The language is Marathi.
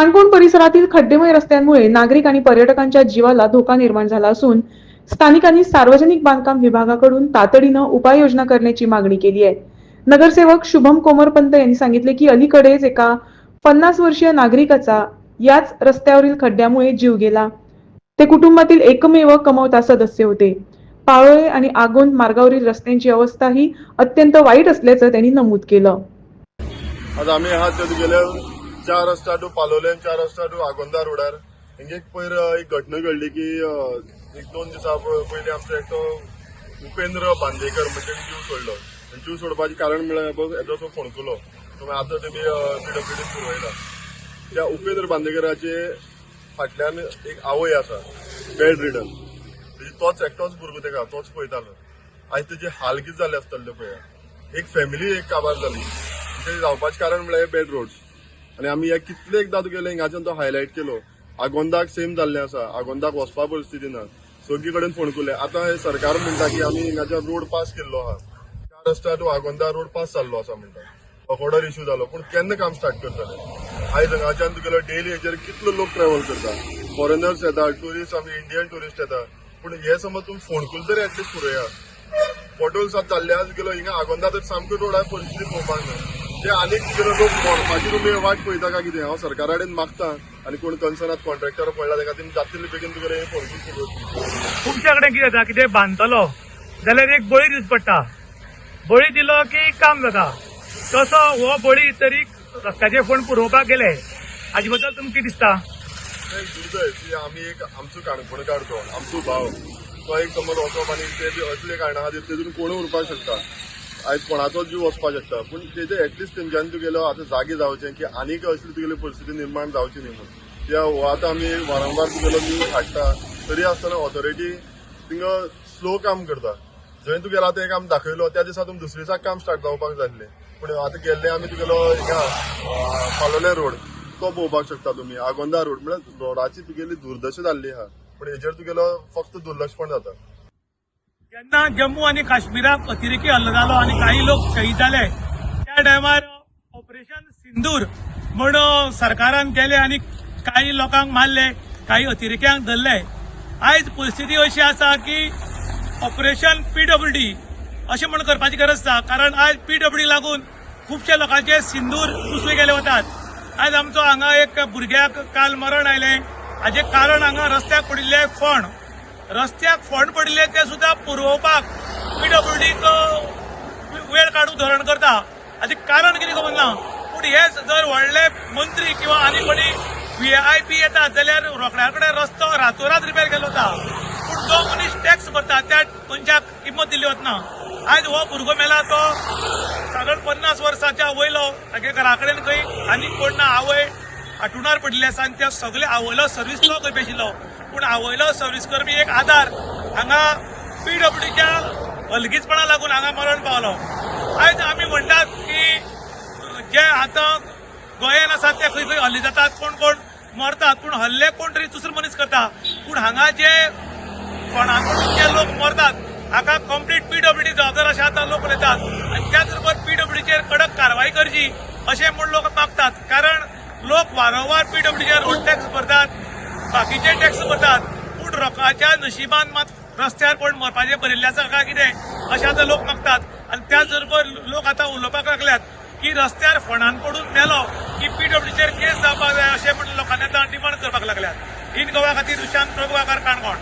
काणकोण परिसरातील खड्डेमय रस्त्यांमुळे नागरिक आणि पर्यटकांच्या जीवाला धोका निर्माण झाला असून स्थानिकांनी सार्वजनिक बांधकाम विभागाकडून तातडीनं उपाययोजना करण्याची मागणी केली आहे. नगरसेवक शुभम कोमरपंत यांनी सांगितले की अलीकडेच एका पन्नास वर्षीय नागरिकाचा याच रस्त्यावरील खड्ड्यामुळे जीव गेला. ते कुटुंबातील एकमेव कमवता सदस्य होते. पाळोळे आणि आगोंद मार्गावरील रस्त्यांची अवस्था ही अत्यंत वाईट असल्याचं त्यांनी नमूद केलं. आज आम्ही हा गेल्या चार रस्ता टू पालोलें चार रस्ता टू आगोंदा रोडार हिंगा एक पयर एक घटना घडली की एक दोन दिसा पयलीं आमचो एकटो उपेंद्र बांदेकर म्हणजे जीव सोडलो. आनी जीव सोडपाचें कारण म्हळ्यार बघ येदो तो फोणकुलो आतां तेमी पीडब्ल्यूडी पुरयला त्या उपेंद्र बांदेकराचे फाटल्यान एक आवय आसा बेड रिडन. म्हणजे तोच एकटोच भुरगो तेका तोच पळयतालो. आयज तेजे हाल कितें जाले आसतले पळया. एक फॅमिली एक काबार जाली. म्हणजे ते जावपाचें कारण म्हळ्यार बेड रोड्स. आनी आमी हे कितले एकदां तुगेले हिंगाच्यान तो हायलायट केलो. आगोंदाक सेम जाल्लें आसा. आगोंदाक वचपा परिस्थिती ना सगळी कडेन फोणकुले आतां हे सरकार म्हणटा की आमी हिंगाच्यान रोड पास केल्लो आहा चार रस्त्या टू आगोंदा रोड पास जाल्लो आसा म्हणटा. ऑर्डर इश्यू जालो. पूण केन्ना काम स्टार्ट करतले? आयज हांगाच्यान तुगेलो डेली हेचेर कितलो लोक ट्रॅव्हल करता? फॉरेनर्स येता टुरिस्ट आमी इंडियन टुरिस्ट येता. पूण हे समज तुमी फोणकुल तरी एटलीस्ट पुरया. पॉटोल सात जाल्ले आज गेलो हिंगा आगोंदा तर सामको रोड आहे परिस्थिती पळोवपाक ना. ते आनीक तुगेलो लोक मोडपाची तुमी वाट पळयता काय कितें हांव सरकारा कडेन मागता आनी कोण कन्सर्नात कॉन्ट्रॅक्टर पडला ताका तेणी जाता तितले बेगीन तुगेले हे पुरोवची खुबशे कडेन कितें जाता कितें बांदतलो जाल्यार एक बळी दिवचो पडटा. बळी दिलो की काम जाता. तसो हो बळी तरी रस्त्याचे फंड पुरोवपाक गेले. हाजे बद्दल तुमकां कितें दिसता? दुर्दैव की आमी एक आमचो काणकोणकार तो आमचो भाव तो एक समज वचप आनी ते बी असले कारणां खातीर तेतून कोणूय उरपाक शकता? आयज कोणाचोच जीव वचपाक शकता. पूण तेजे एटलिस्ट तेंच्यांनी तुगेलो आतां जागे जावचें की आनीक असली तुगेली परिस्थिती निर्माण जावची न्ही म्हणून. त्या हो आतां आमी वारंवार तुगेलो न्यूज हाडटा. तरी आसतना ऑथॉरिटी थिंगा स्लो काम करता. जंय तुगेलो आतां एक आमी दाखयलो त्या दिसा तुमी दुसरे दिसाक काम स्टार्ट जावपाक जाय पूण आतां गेल्ले आमी तुगेलो हिंगा पालोले रोड. तो पळोवपाक शकता तुमी आगोंदा रोड म्हळ्यार रोडाची तुगेली दुर्दशा जाल्ली आहा पूण हेजेर तुगेलो फक्त दुर्लक्षपण जाता. जेन्ना जम्मू आणि काश्मीराक अतिरेकी हल्लो जालो आणि काही लोक शहीद झाले. त्या टायमार ऑपरेशन सिंदूर म्हण सरकारान केले आणि काही लोकांक मारले काही अतिरेक्यांक धरले. आयज परिस्थिती अशी आसा की ऑपरेशन पीडब्ल्यूडी अशें म्हण करपाची गरज आसा कारण आयज पीडब्ल्यूडी लागून खुबशे लोकांचे सिंदूर पुसले गेले वतात. आयज आमचो हांगा एक भुरग्याक काल मरण आयलें. हाजें कारण हांगा रस्त्याक पडिल्ले फोंड. रस्त्याक फोंड पडिल्ले ते सुद्धा पुरवपाक पीडब्ल्यूडीक वेळ काडूंक धोरण करता. हाचे कारण कितें खबर ना पूण हे जर व्हडले मंत्री किंवा आनी कोणी व्ही आय पी येतात जाल्यार रोखड्या कडेन रस्तो रातोरात रिपेर केलो वता पूण जो मनीस टॅक्स भरता त्या मनशाक किंमत दिली वतना आयज हो भुरगो मेला तो सादारण पन्नास वर्साच्या वयलो. तागे घरा कडेन खंय आनी कोण ना आवय हाटुणार पडिल्ले आसा आनी त्या सगळे आवयलो सर्वीस तो करपी आशिल्लो पूण आवयलो सर्वीसकर्मी एक आधार. हांगा पीडब्ल्यूडीच्या हलगीचपणा लागून हांगा मरण पावलो. आयज आमी म्हणटात की जे आतां गोंयान आसात ते खंय खंय हल्ले जातात. कोण कोण मरतात पूण हल्ले कोण तरी दुसरो मनीस करता. पूण हांगा जे कोणाकडून जे लोक मरतात हाका कंप्लीट पीडब्ल्यूडी जबाबदार अशे आतां लोक उलयतात आनी त्याच बरोबर पीडब्ल्यूडीचेर कडक कारवाई करची अशें म्हूण लोक मागतात. कारण लोक वारंवार पीडब्ल्यूडीचेर रोड टॅक्स भरतात. बाकीचे टॅक्स भरतात. पूण लोकांच्या नशिबान मात रस्त्यार कोण मरपाचें बरयल्लें आसा काय कितें अशें आतां लोक मागतात. आनी त्याच बरोबर लोक आतां उलोवपाक लागल्यात की रस्त्यार फोंडान पडून मेलो की पीडब्ल्यूचेर केस जावपाक जाय अशें म्हणून लोकांनी आतां डिमांड करपाक लागल्यात. इन गोवा खातीर दुशांत प्रभू आकार काणकोण